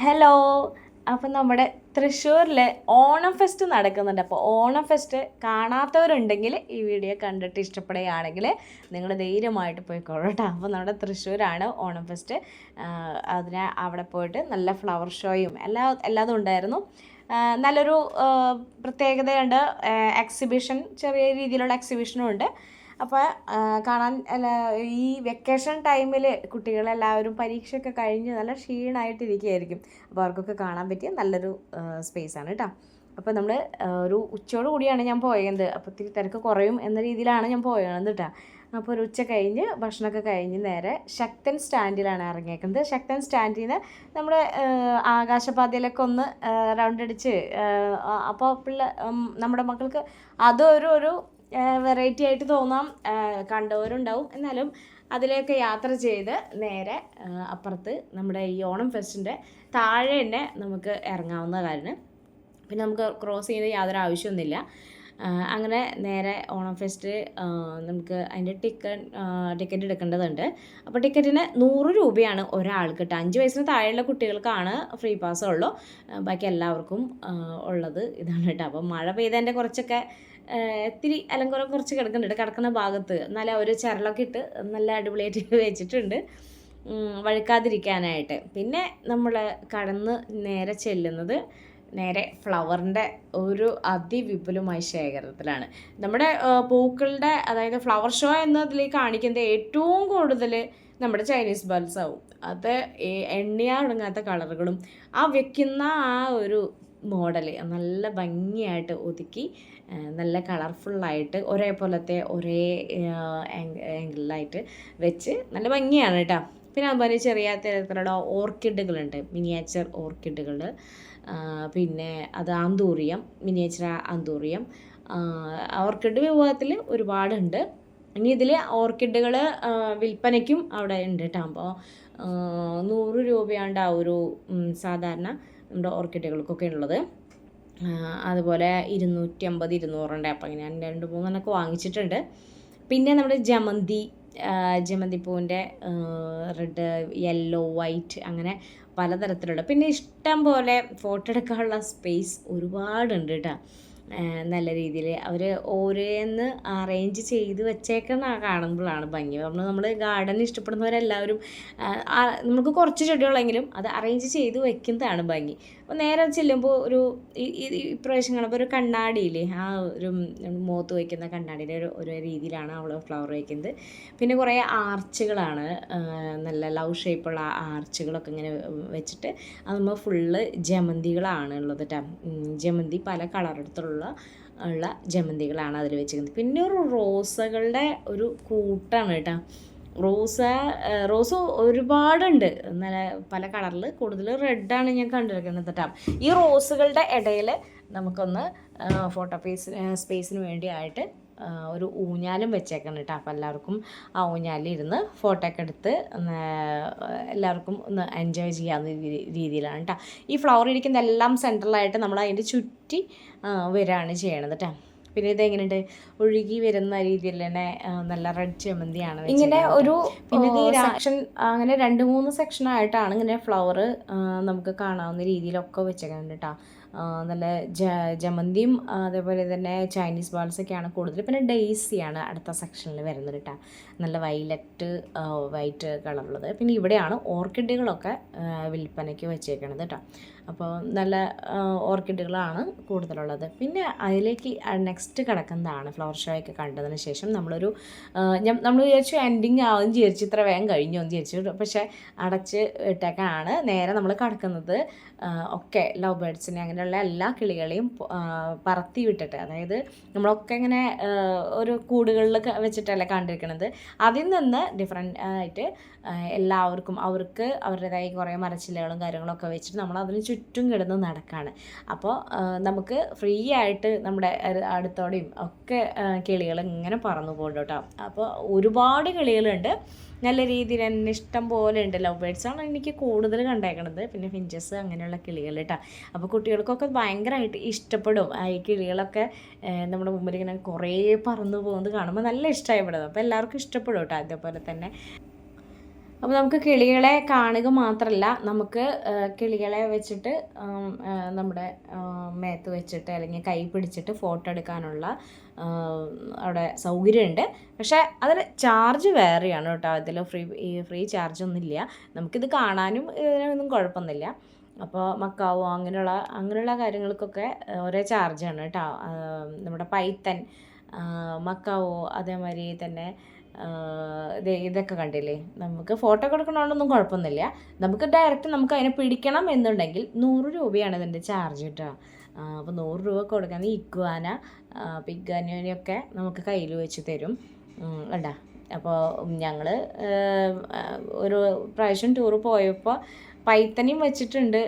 Hello അപ്പം നമ്മുടെ തൃശ്ശൂരിൽ ഓണം ഫെസ്റ്റ് നടക്കുന്നുണ്ട്. അപ്പോൾ ഓണം ഫെസ്റ്റ് കാണാത്തവരുണ്ടെങ്കിൽ ഈ വീഡിയോ കണ്ടിട്ട് ഇഷ്ടപ്പെടുകയാണെങ്കിൽ നിങ്ങൾ ധൈര്യമായിട്ട് പോയിക്കോളൂ കേട്ടോ അപ്പോൾ നമ്മുടെ തൃശ്ശൂരാണ് ഓണം ഫെസ്റ്റ് അതിന് അവിടെ പോയിട്ട് നല്ല ഫ്ലവർ ഷോയും എല്ലാ എല്ലാതും ഉണ്ടായിരുന്നു. നല്ലൊരു പ്രത്യേകതയുണ്ട്. എക്സിബിഷൻ ചെറിയ രീതിയിലുള്ള എക്സിബിഷനും ഉണ്ട്. അപ്പോൾ കാണാൻ അല്ല ഈ വെക്കേഷൻ ടൈമിൽ കുട്ടികളെല്ലാവരും പരീക്ഷയൊക്കെ കഴിഞ്ഞ് നല്ല ക്ഷീണമായിട്ടിരിക്കുകയായിരിക്കും അപ്പോൾ അവർക്കൊക്കെ കാണാൻ പറ്റിയ നല്ലൊരു സ്പേസാണ് കേട്ടോ അപ്പോൾ നമ്മൾ ഒരു ഉച്ചയോട് കൂടിയാണ് ഞാൻ പോയത്. അപ്പോൾ ഇത്തിരി തിരക്ക് കുറയും എന്ന രീതിയിലാണ് ഞാൻ പോയത് കേട്ടോ അപ്പോൾ ഒരു ഉച്ച കഴിഞ്ഞ് ഭക്ഷണമൊക്കെ കഴിഞ്ഞ് നേരെ ശക്തൻ സ്റ്റാൻഡിലാണ് ഇറങ്ങിയേക്കുന്നത്. ശക്തൻ സ്റ്റാൻഡിൽ നിന്ന് നമ്മുടെ ആകാശപാതയിലൊക്കെ ഒന്ന് റൗണ്ട് അടിച്ച് അപ്പോൾ പിള്ള നമ്മുടെ മക്കൾക്ക് അതൊരു ഒരു വെറൈറ്റി ആയിട്ട് തോന്നാം. കണ്ടവരുണ്ടാവും. എന്നാലും അതിലേക്ക് യാത്ര ചെയ്ത് നേരെ അപ്പുറത്ത് നമ്മുടെ ഈ ഓണം ഫെസ്റ്റിന്റെ താഴെ തന്നെ നമുക്ക് ഇറങ്ങാവുന്ന കാര്യം പിന്നെ നമുക്ക് ക്രോസ് ചെയ്യുന്ന യാതൊരു ആവശ്യമൊന്നുമില്ല. അങ്ങനെ നേരെ ഓണം ഫെസ്റ്റ് നമുക്ക് അതിന്റെ ടിക്കറ്റ് ടിക്കറ്റ് എടുക്കേണ്ടതുണ്ട്. അപ്പോൾ ടിക്കറ്റിന് നൂറ് രൂപയാണ് ഒരാൾക്ക് കേട്ടോ അഞ്ച് വയസ്സിന് താഴെയുള്ള കുട്ടികൾക്കാണ് ഫ്രീ പാസ് ഉള്ളൂ. ബാക്കി എല്ലാവർക്കും ഉള്ളത് ഇതാണ് കേട്ടോ. അപ്പോൾ മഴ പെയ്തതിന്റെ കുറച്ചൊക്കെ ഇത്തിരി അലങ്കുറം കുറച്ച് കിടക്കുന്നുണ്ട്. കിടക്കുന്ന ഭാഗത്ത്. നല്ല ഒരു ചരലൊക്കെ ഇട്ട് നല്ല അടിപൊളിയായിട്ട് വെച്ചിട്ടുണ്ട്. വഴുക്കാതിരിക്കാനായിട്ട്. പിന്നെ നമ്മൾ കടന്ന് നേരെ ചെല്ലുന്നത് നേരെ ഫ്ലവറിന്റെ ഒരു അതിവിപുലമായ ശേഖരത്തിലാണ്. നമ്മുടെ പൂക്കളുടെ അതായത് ഫ്ലവർ ഷോ എന്നതിൽ കാണിക്കുന്നത് ഏറ്റവും കൂടുതൽ നമ്മുടെ ചൈനീസ് ബൾസ് ആവും. അത് എണ്ണയാ തുടങ്ങാത്ത കളറുകളും ആ വെക്കുന്ന ആ ഒരു മോഡൽ നല്ല ഭംഗിയായിട്ട് ഒതുക്കി നല്ല കളർഫുള്ളായിട്ട് ഒരേപോലത്തെ ഒരേ ആംഗിളിലായിട്ട് വെച്ച് നല്ല ഭംഗിയാണ് കേട്ടോ. പിന്നെ അതുപോലെ ചെറിയ തരത്തിലുള്ള ഓർക്കിഡുകളുണ്ട്. മിനിയേച്ചർ ഓർക്കിഡുകൾ. പിന്നെ അത് ആന്തൂറിയം മിനിയേച്ചർ ആന്തൂറിയം. ഓർക്കിഡ് വിഭാഗത്തിൽ ഒരുപാടുണ്ട്. ഇനി ഇതിൽ ഓർക്കിഡുകൾ വിൽപ്പനയ്ക്കും അവിടെ ഉണ്ട് കേട്ടോ. അപ്പോൾ നൂറ് രൂപയാണ്ട് ആ ഒരു സാധാരണ നമ്മുടെ ഓർക്കിഡുകൾക്കൊക്കെ ഉള്ളത്. അതുപോലെ ഇരുന്നൂറ്റി അമ്പത് ഇരുന്നൂറുണ്ട്. അപ്പം ഞാൻ രണ്ട് മൂന്നെണ്ണമൊക്കെ വാങ്ങിച്ചിട്ടുണ്ട്. പിന്നെ നമ്മുടെ ജമന്തി ജമന്തി പൂവിന്റെ റെഡ് യെല്ലോ വൈറ്റ് അങ്ങനെ പലതരത്തിലുള്ള പിന്നെ ഇഷ്ടം പോലെ ഫോട്ടോ എടുക്കാനുള്ള സ്പേസ് ഒരുപാടുണ്ട് കേട്ടോ നല്ല രീതിയിൽ അവർ ഓരോന്ന് അറേഞ്ച് ചെയ്ത് വെച്ചേക്കുന്ന കാണുമ്പോഴാണ് ഭംഗി. നമ്മൾ നമ്മൾ ഗാർഡൻ ഇഷ്ടപ്പെടുന്നവരെല്ലാവരും നമുക്ക് കുറച്ച് ചെടികളെങ്കിലും അത് അറേഞ്ച് ചെയ്ത് വെക്കുന്നതാണ് ഭംഗി. അപ്പോൾ നേരെ ചെല്ലുമ്പോൾ ഒരു ഇപ്രാവശ്യം കാണുമ്പോൾ ഒരു കണ്ണാടിയില്ലേ ആ ഒരു മുഖത്ത് വയ്ക്കുന്ന കണ്ണാടിയിലെ ഒരു ഒരു രീതിയിലാണ് അവൾ ഫ്ലവർ വയ്ക്കുന്നത്. പിന്നെ കുറേ ആർച്ചുകളാണ് നല്ല ലവ് ഷേപ്പുള്ള ആർച്ചുകളൊക്കെ ഇങ്ങനെ വെച്ചിട്ട് അത് നമ്മൾ ഫുള്ള് ജമന്തികളാണ് ഉള്ളത് കേട്ടോ ജമന്തി പല കളറെടുത്തുള്ള ഉള്ള ജമന്തികളാണ് അതിൽ വെച്ചിരിക്കുന്നത്. പിന്നെ ഒരു റോസകളുടെ ഒരു കൂട്ടാണ് കേട്ടോ റോസ റോസ് ഒരുപാടുണ്ട്. നല്ല പല കളറിൽ കൂടുതൽ റെഡാണ് ഞാൻ കണ്ടിരിക്കുന്നത് കേട്ടോ. ഈ റോസുകളുടെ ഇടയിൽ നമുക്കൊന്ന് ഫോട്ടോ പേസ് സ്പേസിന് വേണ്ടിയായിട്ട് ഒരു ഊഞ്ഞാലും വെച്ചേക്കണം കേട്ടോ. അപ്പോൾ എല്ലാവർക്കും ആ ഊഞ്ഞാലിൽ ഇരുന്ന് ഫോട്ടോ ഒക്കെ എടുത്ത് എല്ലാവർക്കും ഒന്ന് എൻജോയ് ചെയ്യാവുന്ന രീതിയിലാണ് കേട്ടോ. ഈ ഫ്ലവർ ഇരിക്കുന്ന എല്ലാം സെൻട്രലായിട്ട് നമ്മൾ അതിന്റെ ചുറ്റി വരികയാണ് ചെയ്യണത് കേട്ടോ. പിന്നെ ഇത് എങ്ങനെയുണ്ട്? ഒഴുകി വരുന്ന രീതിയിൽ തന്നെ നല്ല റെഡ് ചെമന്തിയാണ് ഇങ്ങനെ ഒരു പിന്നെ സെക്ഷൻ അങ്ങനെ രണ്ട് മൂന്ന് സെക്ഷനായിട്ടാണ് ഇങ്ങനെ ഫ്ലവർ നമുക്ക് കാണാവുന്ന രീതിയിലൊക്കെ വെച്ചേക്കുന്നുണ്ട് കേട്ടോ. നല്ല ജ ജമന്തിയും അതേപോലെ തന്നെ ചൈനീസ് ബാൾസൊക്കെയാണ് കൂടുതൽ. പിന്നെ ഡെയ്സിയാണ് അടുത്ത സെക്ഷനിൽ വരുന്നത് കേട്ടോ. നല്ല വൈലറ്റ് വൈറ്റ് കളറുള്ളത് പിന്നെ ഇവിടെയാണ് ഓർക്കിഡുകളൊക്കെ വിൽപ്പനയ്ക്ക് വെച്ചേക്കണത് കേട്ടോ. അപ്പോൾ നല്ല ഓർക്കിഡുകളാണ് കൂടുതലുള്ളത്. പിന്നെ അതിലേക്ക് നെക്സ്റ്റ് കിടക്കുന്നതാണ് ഫ്ലവർ ഷോ ഒക്കെ കണ്ടതിന് ശേഷം നമ്മളൊരു നമ്മൾ വിചാരിച്ചു എൻഡിങ് ആവും വിചാരിച്ചു ഇത്ര വേഗം കഴിഞ്ഞു എന്ന് വിചാരിച്ചു. പക്ഷേ അടച്ച് ഇട്ടേക്കാണ്. നേരെ നമ്മൾ കിടക്കുന്നത് ഒക്കെ ലവ് ബേഡ്സിനെ അങ്ങനെയുള്ള എല്ലാ കിളികളെയും പറത്തി വിട്ടിട്ട്. അതായത് നമ്മളൊക്കെ ഇങ്ങനെ ഒരു കൂടുകളിൽ വെച്ചിട്ടല്ലേ കണ്ടിരിക്കുന്നത് അതിൽ നിന്ന് ഡിഫറെന്റ് ആയിട്ട് എല്ലാവർക്കും അവർക്ക് അവരുടേതായ കുറേ മരച്ചില്ലകളും കാര്യങ്ങളൊക്കെ വെച്ചിട്ട് നമ്മൾ അതിന് ചുറ്റും കിടന്ന് നടക്കുകയാണ് അപ്പോൾ നമുക്ക് ഫ്രീ ആയിട്ട് നമ്മുടെ അടുത്തോടെയും ഒക്കെ കിളികൾ ഇങ്ങനെ പറന്നു പോകുന്നുണ്ട് കേട്ടോ അപ്പോൾ ഒരുപാട് കിളികളുണ്ട്. നല്ല രീതിയിൽ തന്നെ ഇഷ്ടം പോലെ ഉണ്ട്. ലവ് ബേഡ്സാണ് എനിക്ക് കൂടുതൽ കണ്ടേക്കണത്. പിന്നെ ഫിഞ്ചസ് അങ്ങനെയുള്ള കിളികൾ കേട്ടോ അപ്പോൾ കുട്ടികൾക്കൊക്കെ ഭയങ്കരമായിട്ട് ഇഷ്ടപ്പെടും. ഈ കിളികളൊക്കെ നമ്മുടെ മുമ്പിൽ ഇങ്ങനെ കുറേ പറന്നു പോകുന്നത് കാണുമ്പോൾ നല്ല ഇഷ്ടമായി പെടുന്നത് അപ്പോൾ എല്ലാവർക്കും ഇഷ്ടപ്പെടും കേട്ടോ അതേപോലെ തന്നെ അപ്പോൾ നമുക്ക് കിളികളെ കാണുക മാത്രമല്ല നമുക്ക് കിളികളെ വെച്ചിട്ട് നമ്മുടെ മേത്ത് വെച്ചിട്ട് അല്ലെങ്കിൽ കൈ പിടിച്ചിട്ട് ഫോട്ടോ എടുക്കാനുള്ള അവിടെ സൗകര്യമുണ്ട്. പക്ഷേ അതിന് ചാർജ് വേറെയാണ് കേട്ടോ. അതിൽ ഫ്രീ ഫ്രീ ചാർജ് ഒന്നുമില്ല നമുക്കിത് കാണാനും ഇതിനൊന്നും കുഴപ്പമൊന്നുമില്ല. അപ്പോൾ മക്കാവോ അങ്ങനെയുള്ള അങ്ങനെയുള്ള കാര്യങ്ങൾക്കൊക്കെ ഒരേ ചാർജാണ് കേട്ടോ. നമ്മുടെ പൈത്തൻ മക്കാവോ അതേമാതിരി തന്നെ ഇതൊക്കെ കണ്ടില്ലേ? നമുക്ക് ഫോട്ടോ കൊടുക്കണോണ്ടൊന്നും കുഴപ്പമൊന്നുമില്ല. നമുക്ക് ഡയറക്റ്റ് നമുക്ക് അതിനെ പിടിക്കണം എന്നുണ്ടെങ്കിൽ നൂറ് രൂപയാണ് ഇതിന്റെ ചാർജ് കേട്ടോ. അപ്പോൾ നൂറ് രൂപ കൊടുക്കാൻ ഇഗ്വാന അപ്പോൾ ഇഗ്വാനയൊക്കെ നമുക്ക് കയ്യിൽ വെച്ച് തരും. ഉണ്ടാ അപ്പോൾ ഞങ്ങൾ ഒരു പ്രാവശ്യം ടൂർ പോയപ്പോൾ പൈത്തനെയും വെച്ചിട്ടുണ്ട്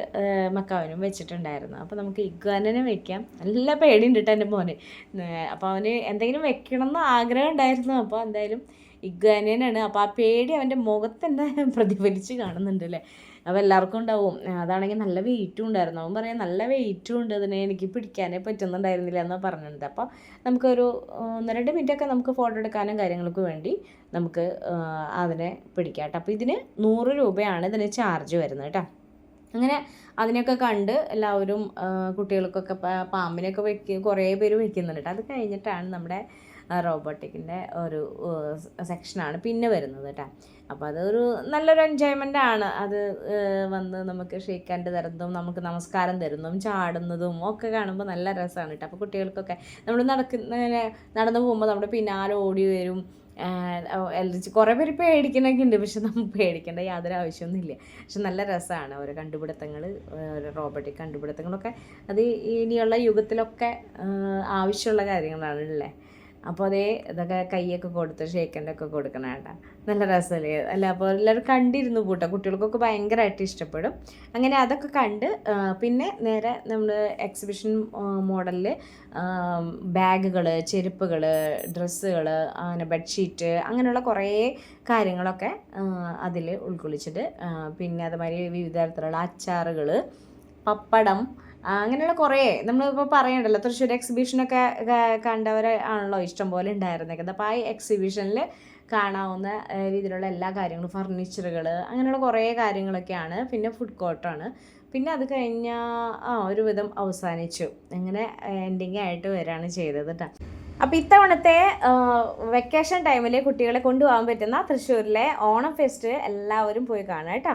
മക്കാവനും വെച്ചിട്ടുണ്ടായിരുന്നു. അപ്പോൾ നമുക്ക് ഇഗ്വാനനെ വെക്കാം. നല്ല പേടിയുണ്ട് കേട്ടോ എന്റെ മോന്. അപ്പോൾ അവന് എന്തെങ്കിലും വെക്കണം എന്ന് ആഗ്രഹം ഉണ്ടായിരുന്നു. അപ്പോൾ എന്തായാലും ഇഗ്വാനേനാണ്. അപ്പോൾ ആ പേടി അവന്റെ മുഖത്ത് തന്നെ പ്രതിഫലിച്ച് കാണുന്നുണ്ട് അല്ലേ അപ്പോൾ എല്ലാവർക്കും ഉണ്ടാവും. അതാണെങ്കിൽ നല്ല വെയിറ്റും ഉണ്ടായിരുന്നു. അവൻ പറയാം നല്ല വെയിറ്റും ഉണ്ട് അതിനെ എനിക്ക് പിടിക്കാനേ പറ്റുന്നുണ്ടായിരുന്നില്ല എന്നാണ് പറഞ്ഞിട്ടുണ്ട്. അപ്പോൾ നമുക്കൊരു ഒന്ന് രണ്ട് മിനിറ്റൊക്കെ നമുക്ക് ഫോട്ടോ എടുക്കാനും കാര്യങ്ങൾക്ക് വേണ്ടി നമുക്ക് അതിനെ പിടിക്കാം കേട്ടോ. അപ്പോൾ ഇതിന് നൂറ് രൂപയാണ് ഇതിന് ചാർജ് വരുന്നത് കേട്ടോ. അങ്ങനെ അതിനെയൊക്കെ കണ്ട് എല്ലാവരും കുട്ടികൾക്കൊക്കെ പാമ്പിനെയൊക്കെ വെക്കുക കുറേ പേര് വെക്കുന്നുണ്ട് അത് കഴിഞ്ഞിട്ടാണ് നമ്മുടെ റോബോട്ടിക്കിന്റെ ഒരു സെക്ഷനാണ് പിന്നെ വരുന്നത് കേട്ടോ അപ്പോൾ അതൊരു നല്ലൊരു എൻജോയ്മെന്റ് ആണ്. അത് വന്ന് നമുക്ക് ഷേക്ക് ഹാൻഡ് തരുന്നതും നമുക്ക് നമസ്കാരം തരുന്നതും ചാടുന്നതും ഒക്കെ കാണുമ്പോൾ നല്ല രസമാണ് കേട്ടോ അപ്പോൾ കുട്ടികൾക്കൊക്കെ നമ്മൾ നടക്കുന്ന നടന്നു പോകുമ്പോൾ നമ്മുടെ പിന്നാലെ ഓടി വരും. കുറേ പേര് പേടിക്കണൊക്കെ ഉണ്ട്. പക്ഷെ നമുക്ക് പേടിക്കേണ്ട യാതൊരു ആവശ്യമൊന്നുമില്ല പക്ഷെ നല്ല രസമാണ് ഓരോ കണ്ടുപിടുത്തങ്ങൾ ഓരോ റോബോട്ടിക് കണ്ടുപിടുത്തങ്ങളൊക്കെ. അത് ഇനിയുള്ള യുഗത്തിലൊക്കെ ആവശ്യമുള്ള കാര്യങ്ങളാണ് അല്ലേ അപ്പോൾ അതേ ഇതൊക്കെ കൈയൊക്കെ കൊടുത്ത് ഷേക്കന്റെ ഒക്കെ കൊടുക്കണം കേട്ടോ. നല്ല രസമല്ലേ? അല്ല അപ്പോൾ എല്ലാവരും കണ്ടിരുന്നു കൂട്ടോ. കുട്ടികൾക്കൊക്കെ ഭയങ്കരമായിട്ട് ഇഷ്ടപ്പെടും. അങ്ങനെ അതൊക്കെ കണ്ട് പിന്നെ നേരെ നമ്മൾ എക്സിബിഷൻ മോഡലിൽ ബാഗുകൾ ചെരുപ്പുകൾ ഡ്രസ്സുകൾ അങ്ങനെ ബെഡ്ഷീറ്റ് അങ്ങനെയുള്ള കുറേ കാര്യങ്ങളൊക്കെ അതിൽ ഉൾക്കൊള്ളിച്ചിട്ട് പിന്നെ അതുമാതിരി വിവിധ തരത്തിലുള്ള അച്ചാറുകൾ പപ്പടം അങ്ങനെയുള്ള കുറേ നമ്മളിപ്പോൾ പറയണ്ടല്ലോ തൃശ്ശൂർ എക്സിബിഷനൊക്കെ കണ്ടവരെ ആണല്ലോ ഇഷ്ടം പോലെ ഉണ്ടായിരുന്നേക്കുന്നത് അപ്പോൾ ആ എക്സിബിഷനിൽ കാണാവുന്ന രീതിയിലുള്ള എല്ലാ കാര്യങ്ങളും ഫർണിച്ചറുകൾ അങ്ങനെയുള്ള കുറേ കാര്യങ്ങളൊക്കെയാണ്. പിന്നെ ഫുഡ് കോർട്ടാണ് പിന്നെ അത് കഴിഞ്ഞാൽ ആ ഒരുവിധം അവസാനിച്ചു. അങ്ങനെ എൻഡിങ് ആയിട്ട് വരികയാണ് ചെയ്തത് കേട്ടോ അപ്പോൾ ഇത്തവണത്തെ വെക്കേഷൻ ടൈമിൽ കുട്ടികളെ കൊണ്ടുപോകാൻ പറ്റുന്ന തൃശ്ശൂരിലെ ഓണം ഫെസ്റ്റ് എല്ലാവരും പോയി കാണാം കേട്ടോ